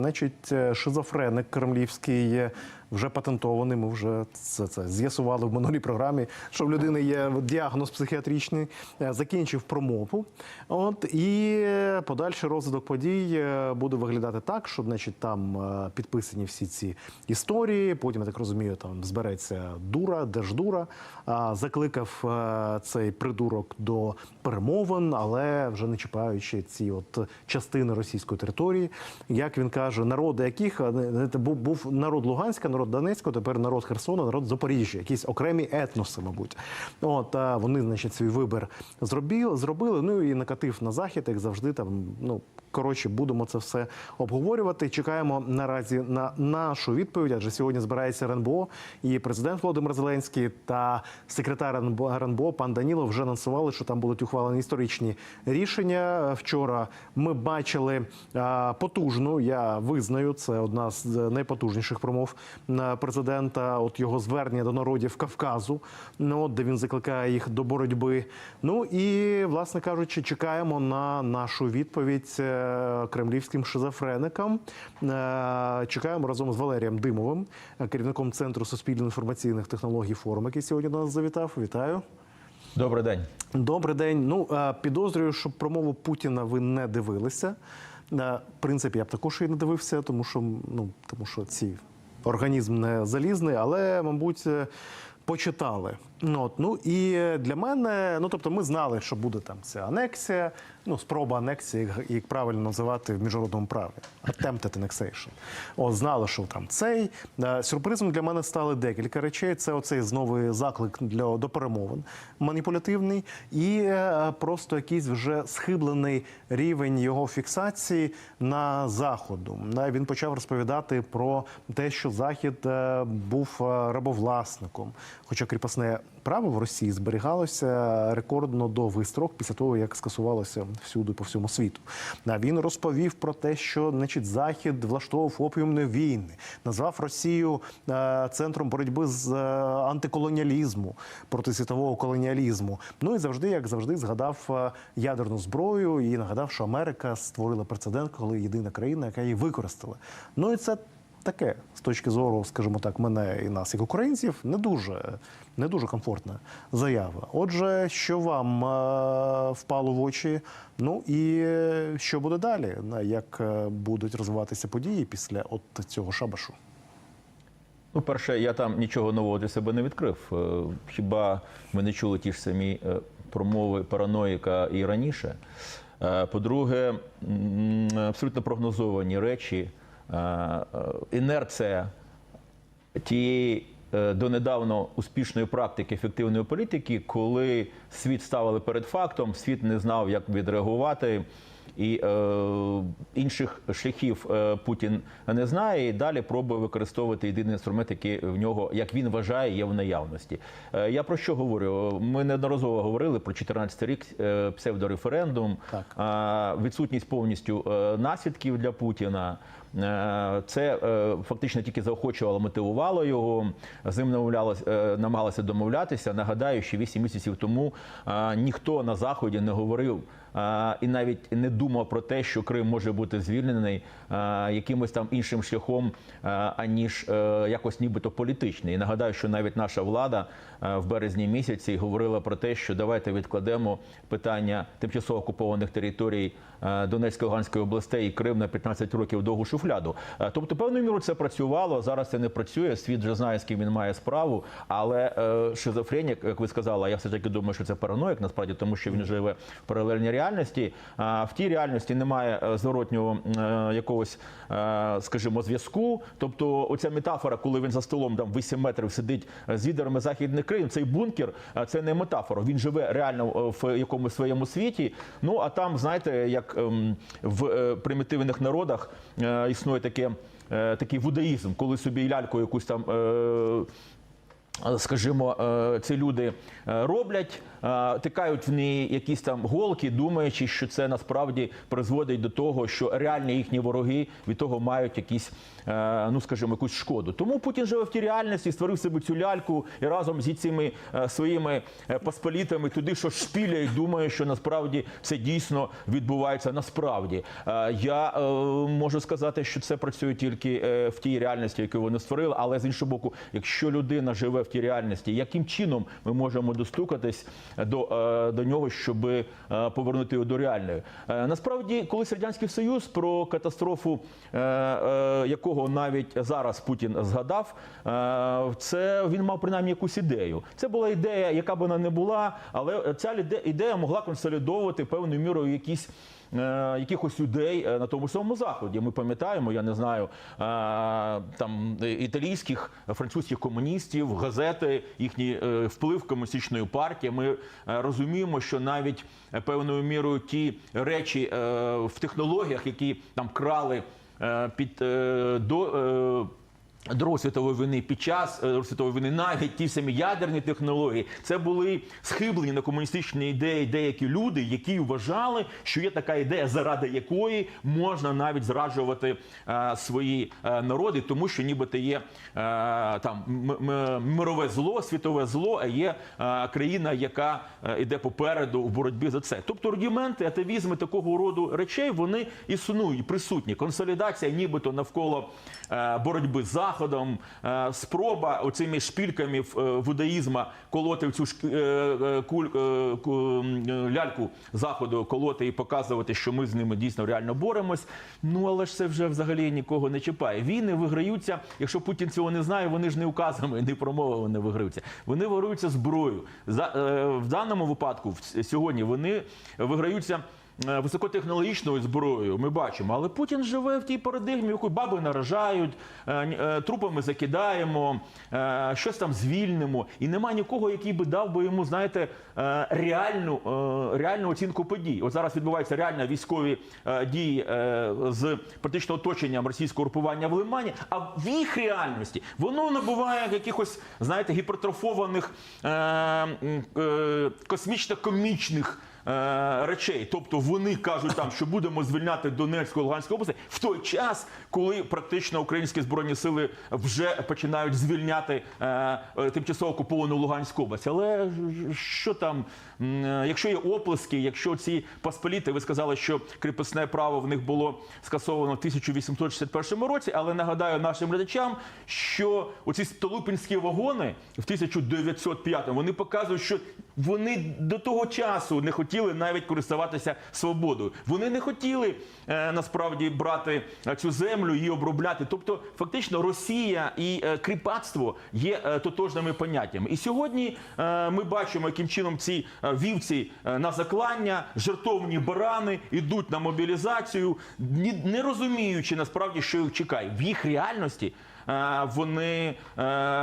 Значить, е, шизофреник кремлівський вже патентований. Ми вже це, це з'ясували в минулій програмі, що в людини є діагноз психіатричний. Е, Закінчив промову. От і подальший розвиток подій е, буде виглядати так, що значить там е, підписані всі ці історії. Потім я так розумію, там збереться дура, держдура. Закликав цей придурок до перемовин, але вже не чіпаючи ці от частини російської території. Як він каже, народи яких був народ Луганська, народ Донецького, тепер народ Херсона, народ Запоріжжя, якісь окремі етноси, мабуть. От а вони, значить, свій вибір зробили. Ну і накатив на захід, як завжди. Там ну коротше, будемо це все обговорювати. Чекаємо наразі на нашу відповідь. Адже сьогодні збирається РНБО, і президент Володимир Зеленський та секретар РНБО пан Данілов вже анонсували, що там будуть ухвалені історичні рішення. Вчора ми бачили потужну. Я визнаю, це одна з найпотужніших промов президента. От його звернення до народів Кавказу, ну от де він закликає їх до боротьби. Ну і власне кажучи, чекаємо на нашу відповідь е, кремлівським шизофреникам. Е, Чекаємо разом з Валерієм Димовим, е, керівником центру суспільно-інформаційних технологій форум, який сьогодні до нас завітав. Вітаю. Добрий день. Добрий день. Ну е, підозрюю, що промову Путіна ви не дивилися. Е, В принципі, я б також і не дивився, тому що ну тому що ці організм не залізний, але мабуть. Почитали. Ну, от, ну і для мене, ну тобто, ми знали, що буде там ця анексія, ну спроба анексії, як- правильно називати в міжнародному праві. Attempted annexation. От знали, що там цей Е, сюрпризом для мене стали декілька речей. Це оцей знову заклик для до перемовин маніпулятивний, і е, просто якийсь вже схиблений рівень його фіксації на заходу. Е, Він почав розповідати про те, що захід був рабовласником. Хоча кріпосне право в Росії зберігалося рекордно довгий строк після того, як скасувалося всюди по всьому світу. А Він розповів про те, що значить захід влаштовував опіумні війни, назвав Росію е, центром боротьби з е, антиколоніалізму проти світового колоніалізму. Ну і завжди, як завжди, згадав е, ядерну зброю і нагадав, що Америка створила прецедент, коли єдина країна, яка її використала. Ну і це таке з точки зору, скажімо так, мене і нас, як українців, не дуже, не дуже комфортна заява. Отже, що вам е, впало в очі? Ну і е, що буде далі? Як е, будуть розвиватися події після от цього шабашу? Ну, перше, я там нічого нового для себе не відкрив. Хіба ми не чули ті ж самі промови параноїка і раніше? По-друге, абсолютно прогнозовані речі, інерція тієї е, донедавно успішної практики ефективної політики, коли світ ставили перед фактом, світ не знав, як відреагувати. І е, інших шляхів е, Путін не знає, і далі пробує використовувати єдиний інструмент, який в нього, як він вважає, є в наявності. Е, я про що говорю? Ми неодноразово говорили про 14 рік е, псевдореферендум, Так. а, відсутність повністю е, наслідків для Путіна. Е, Це е, фактично тільки заохочувало, мотивувало його. З ним е, намагалися домовлятися. Нагадаю, що 8 місяців тому ніхто на заході не говорив і навіть не думав про те, що Крим може бути звільнений якимось там іншим шляхом, аніж якось нібито політичний. І нагадаю, що навіть наша влада в березні місяці говорила про те, що давайте відкладемо питання тимчасово окупованих територій Донецької Луганської областей і Крим на 15 років довгу шуфляду. Е, Тобто, певною мірою це працювало. Зараз це не працює. Світ вже знає, з ким він має справу. Але е, шизофренік, як ви сказали, я все таки думаю, що це параноїк, насправді, тому що він живе в паралельній реальності. А в тій реальності немає е, зворотнього якогось, скажімо, зв'язку. Тобто, оця метафора, коли він за столом там 8 метрів сидить з лідерами західних країн, цей бункер це не метафора. Він живе реально в якомусь своєму світі. Ну а там, знаєте, як ем, в примітивних народах існує таке. е, Такий вудаїзм, коли собі ляльку якусь там е, Скажімо, е, ці люди е, роблять, е, тикають в неї якісь там голки, думаючи, що це насправді призводить до того, що реальні їхні вороги від того мають якісь, е, ну скажімо, якусь шкоду. Тому Путін живе в тій реальності, створив себе цю ляльку і разом зі цими е, своїми е, посполітами туди, що шпіляють, думає, що насправді це дійсно відбувається насправді. Е, Я е, можу сказати, що це працює тільки е, в тій реальності, яку вони створили. Але з іншого боку, якщо людина живе в тій реальності, яким чином ми можемо достукатись до, е, до нього, щоб е, повернути його до реальної? Е, Насправді, колись радянський союз про катастрофу, якого навіть зараз Путін згадав, це він мав принаймні якусь ідею. Це була ідея, яка б вона не була, але ця ідея могла консолідовувати певною мірою якісь. Е, Якихось людей е, на тому самому заході. Ми пам'ятаємо, я не знаю, е, там італійських, французьких комуністів, газети, їхній вплив комуністичної партії. Ми розуміємо, що навіть певною мірою ті речі в технологіях, які там крали під до. Е, Другої світової війни під час е, Другої світової війни навіть ті самі ядерні технології це були схиблені на комуністичні ідеї деякі люди, які вважали, що є така ідея, заради якої можна навіть зраджувати е, свої е, народи, тому що нібито є е, там мирове зло, світове зло, а є е, країна, яка е, йде попереду в боротьбі за це. Тобто аргументи, атавізми такого роду речей вони існують, присутні. Консолідація, нібито навколо е, боротьби з заходом, е, спроба оцими шпільками е, вудаїзма колоти в цю е, куль, ляльку заходу, колоти і показувати, що ми з ними дійсно реально боремось. Ну але ж це вже взагалі нікого не чіпає. Війни виграються. Якщо Путін цього не знає, вони ж не указами, не промовами не виграються. Вони виграються зброєю. За в даному випадку сьогодні вони виграються. Е, Високотехнологічною зброєю ми бачимо, але Путін живе в тій парадигмі, якій баби наражають, е, е, трупами закидаємо, щось там звільнимо, і нема нікого, який би дав би йому, знаєте, реальну, реальну оцінку подій. От зараз відбуваються реально військові дії з практично оточенням російського групування в Лимані, а в їх реальності воно набуває якихось, знаєте, гіпертрофованих космічно-комічних. Е, Речей, тобто вони кажуть там, що будемо звільняти Донецьку Луганську область в той час, коли практично українські збройні сили вже починають звільняти е, е, тимчасово окуповану Луганську область. Але що там, якщо є оплески, якщо ці посполіти, ви сказали, що кріпосне право в них було скасовано в 1861 році, але нагадаю нашим глядачам, що оці столупінські вагони в 1905 вони показують, що вони до того часу не хотіли навіть користуватися свободою. Вони не хотіли е, насправді брати е, цю землю і обробляти. Тобто, фактично, Росія і е, кріпацтво є е, тотожними поняттями. І сьогодні е, ми бачимо, яким чином ці е, вівці е, на заклання, жертовні барани йдуть на мобілізацію, ні- не розуміючи насправді, що їх чекає в їх реальності. Е, Вони е,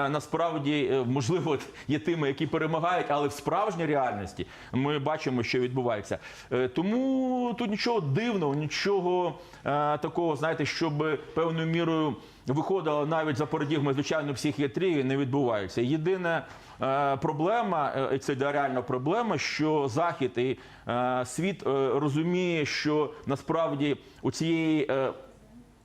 насправді е, можливо є тими, які перемагають, але в справжній реальності ми бачимо, що відбувається. Тому тут нічого дивного, нічого такого, знаєте, щоб певною мірою виходило навіть за парадігмою звичайно психіатрії, не відбувається. Єдина проблема, і це реальна проблема, що захід і світ розуміє, що насправді у цієї.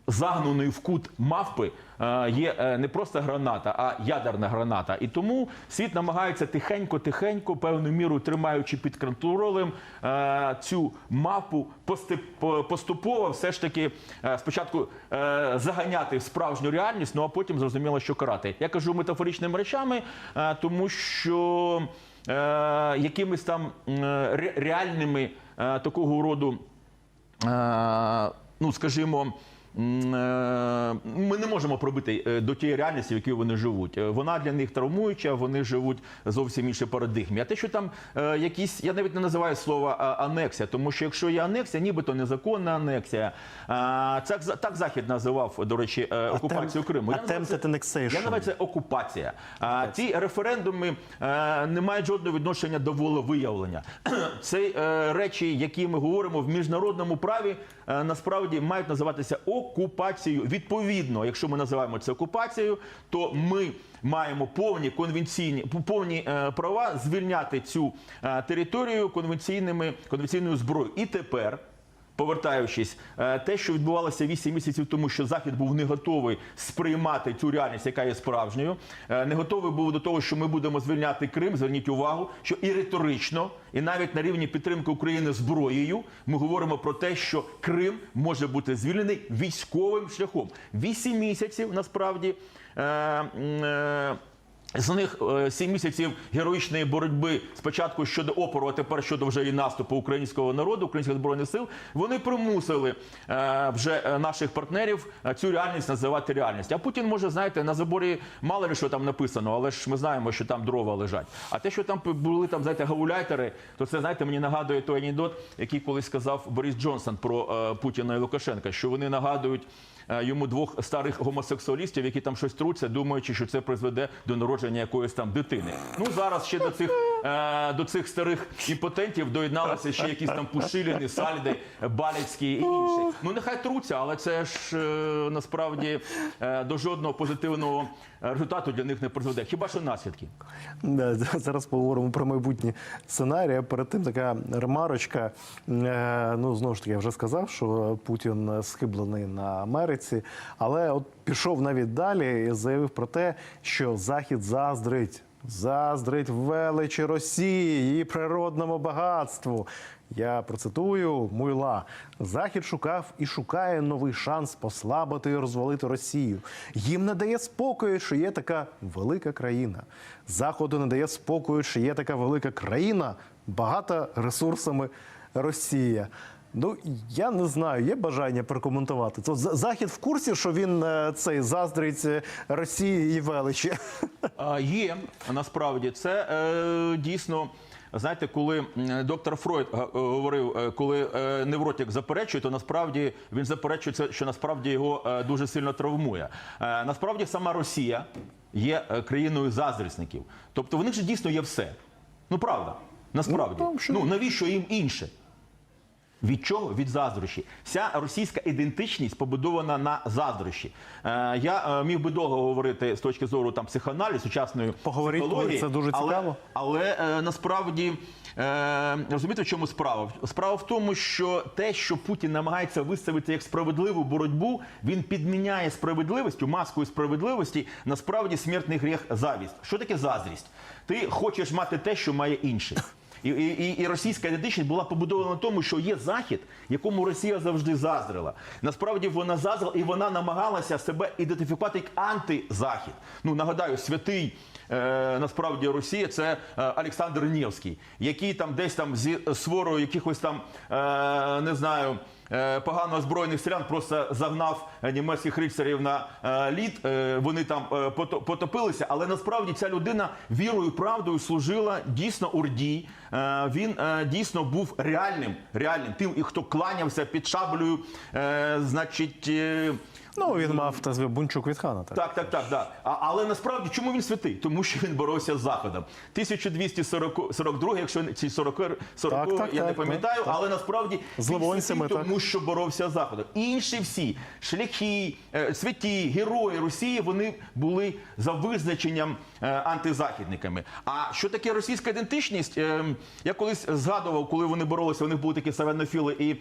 Загнаної в кут мавпи е, є е, не просто граната, а ядерна граната. І тому світ намагається тихенько-тихенько, певною мірою тримаючи під контролем е, цю мавпу поступово все ж таки спочатку заганяти в справжню реальність, ну а потім зрозуміло, що карати. Я кажу метафоричними речами, тому що якимись там реальними такого роду ну скажімо. Е, Ми не можемо пробити е, до тієї реальності, в якій вони живуть. Е, Вона для них травмуюча, вони живуть зовсім іншій парадигмі. А те, що там якісь, я навіть не називаю слово анексія, тому що якщо є анексія, нібито незаконна анексія. Так, так Захід називав, до речі, окупацію Криму. Я називаю це- Я називаю це окупація. А ці референдуми не мають жодного відношення до волевиявлення. Це речі, які ми говоримо в міжнародному праві, насправді мають називатися окупацією. Відповідно, якщо якщо ми називаємо це окупацією, то ми маємо повні конвенційні повні е, права звільняти цю е, територію конвенційними конвенційною зброєю. І тепер. Повертаючись, е, те, що відбувалося 8 місяців тому, що захід був не готовий сприймати цю реальність, яка є справжньою, е, не готовий був до того, що ми будемо звільняти Крим. Зверніть увагу, що і риторично, і навіть на рівні підтримки України зброєю, ми говоримо про те, що Крим може бути звільнений військовим шляхом. 8 місяців насправді. Е, е, з них е, сім місяців героїчної боротьби спочатку щодо опору, а тепер щодо вже і наступу українського народу, українських збройних сил. Вони примусили е, вже е, наших партнерів цю реальність називати реальність. А Путін може знаєте на заборі мало ли що там написано, але ж ми знаємо, що там дрова лежать. А те, що там були там знаєте, гауляйтери, то це знаєте, мені нагадує той анекдот, який колись сказав Борис Джонсон про Путіна і Лукашенка, що вони нагадують. Е, Йому двох старих гомосексуалістів, які там щось труться, думаючи, що це призведе до народження якоїсь там дитини. Ну зараз ще до цих е, до цих старих імпотентів доєдналися ще якісь там Пушиліни, Сальди, Балецькі і інші. Ну нехай труться, але це ж е, насправді е, до жодного позитивного результату для них не призведе. Хіба що наслідки? Зараз поговоримо про майбутні сценарії. Перед тим така ремарочка. Ну, знову ж таки, я вже сказав, що Путін схиблений на Америці, але от пішов навіть далі і заявив про те, що Захід заздрить. Заздрить величі Росії, її природному багатству. Я процитую Муйла. Захід шукав і шукає новий шанс послабити і розвалити Росію. Їм не дає спокою, що є така велика країна. Заходу не дає спокою, що є така велика країна, багата ресурсами Росія. Ну я не знаю, є бажання прокоментувати. То захід в курсі, що він е, цей заздрить е, Росії і величі. А, Є насправді це е, дійсно. Знаєте, коли доктор Фройд е, говорив, коли невротик заперечує, то насправді він заперечує що насправді його дуже сильно травмує. Насправді сама Росія є країною заздрісників. Тобто в них же дійсно є все. Ну правда, насправді. Ну, Ну навіщо їм інше? Від чого? Від заздрощі. Вся російська ідентичність побудована на заздрощі. Е, я е, міг би довго говорити з точки зору там психоаналізу, сучасної Поговоріть, психології, це дуже але, цікаво. Але е, насправді е, розумієте, в чому справа? Справа в тому, що те, що Путін намагається виставити як справедливу боротьбу, він підміняє справедливістю, маскою справедливості, насправді смертний гріх завість. Що таке заздрість? Ти хочеш мати те, що має інший. І, і, і російська ідентичність була побудована на тому, що є захід, якому Росія завжди заздрила. Насправді вона заздрила і вона намагалася себе ідентифікувати як антизахід. Ну нагадаю, святий. Е, насправді Росія це е, Олександр Невський, який там десь там зі сворою якихось там е, не знаю погано озброєних селян просто загнав німецьких рицарів на лід. Вони там потопилися, але насправді ця людина вірою правдою служила дійсно Орді. Е, він дійсно був реальним, реальним тим, і хто кланявся під шаблею, значить. Е, Ну він мав та зве Бунчук від хана. Так. так, так, так, да. А, але насправді чому він святий? Тому що він боровся з Заходом. 1242, якщо чи 40, 40 Так, так, я не так, пам'ятаю, так. але насправді З він святий, так. тому що боровся з Заходом. Інші всі шляхи, е, святі, герої Росії, вони були за визначенням е, антизахідниками. А що таке російська ідентичність? Е, я колись згадував, коли вони боролися, у них були такі савенофіли і.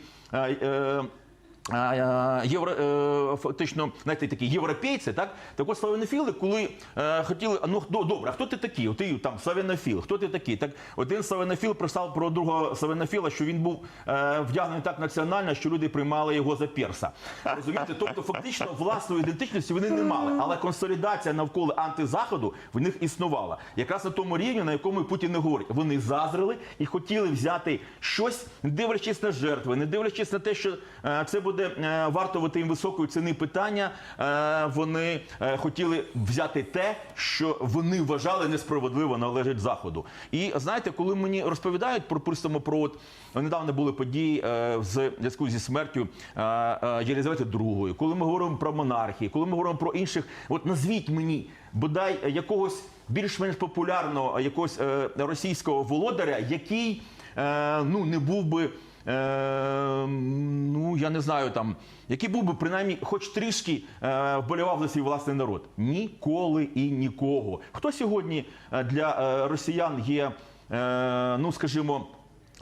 Євро, е, фактично, знаєте, такі європейці, так? Так от славянофіли, коли е, хотіли, ну до- добре, а хто ти такий? Ти там славянофіл, хто ти такий? Так один славянофіл прислав про другого славянофіла, що він був е, вдягнений так національно, що люди приймали його за перса. Розумієте? Тобто, фактично, власної ідентичності вони не мали, але консолідація навколо антизаходу в них існувала. Якраз на тому рівні, на якому Путін не говорить. Вони зазрили і хотіли взяти щось, не дивлячись на жертви, не дивлячись на те, що е, це буде е, вартувати їм високої ціни питання. е, Вони е, хотіли взяти те, що вони вважали несправедливо належить заходу. І знаєте, коли мені розповідають про присимо про от недавно були події в зв'язку зі смертю е, II, коли ми говоримо про монархії, коли ми говоримо про інших, от назвіть мені бодай якогось більш-менш популярного якогось російського володаря, який ну не був би е, ну я не знаю там, який був би принаймні, хоч трішки е, вболівав за свій власний народ. Ніколи і нікого. Хто сьогодні е, для е, росіян є, е, ну скажімо.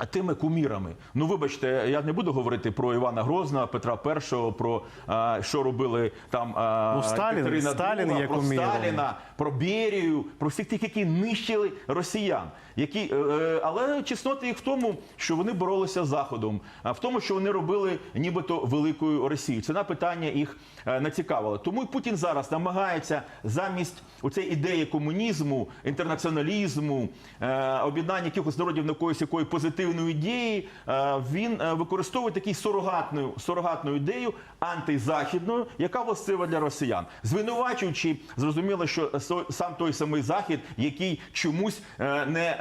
Тими кумірами, ну вибачте, я не буду говорити про Івана Грозного, Петра І, про а, що робили там а, Ну, Сталін- Катерина Сталін є про куміром. Сталіна, про Берію, про всіх тих, які нищили росіян. Які, е, е, але чесноти їх в тому, що вони боролися з Заходом, а в тому, що вони робили нібито великою Росію. Це питання їх е, націкавило. Тому і Путін зараз намагається замість оцеї ідеї комунізму, інтернаціоналізму, е, об'єднання якихось народів на якоїсь якої позитивної ідеї, е, він е, використовує такий сурогатну, сурогатну ідею антизахідною, яка властива для росіян, звинувачуючи, зрозуміло, що сам той самий захід, який чомусь е, не,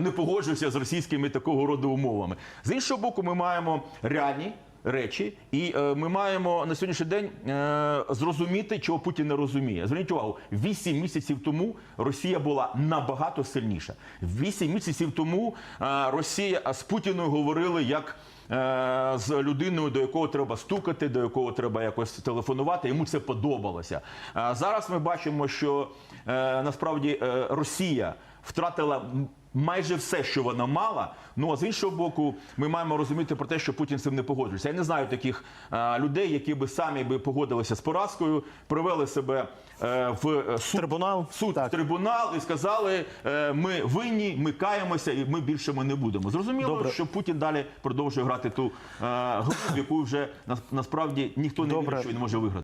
не погоджується з російськими такого роду умовами. З іншого боку, ми маємо реальні. Речі, і е, ми маємо на сьогоднішній день е, зрозуміти, чого Путін не розуміє. Зверніть увагу, вісім місяців тому Росія була набагато сильніша. Вісім місяців тому е, Росія з Путіною говорили як е, з людиною, до якого треба стукати, до якого треба якось телефонувати. Йому це подобалося. А зараз ми бачимо, що е, насправді е, Росія втратила. Майже все, що вона мала. Ну а з іншого боку, ми маємо розуміти про те, що Путін з цим не погоджується. Я не знаю таких е, людей, які би самі би погодилися з поразкою, привели себе е, в е, суд, Трибунал? суд Так. в трибунал і сказали: е, ми винні, ми каємося, і ми більше ми не будемо. Зрозуміло, Добре. що Путін далі продовжує грати ту е, гру, в яку вже нас- насправді ніхто не Добре. вірить, що він може виграти.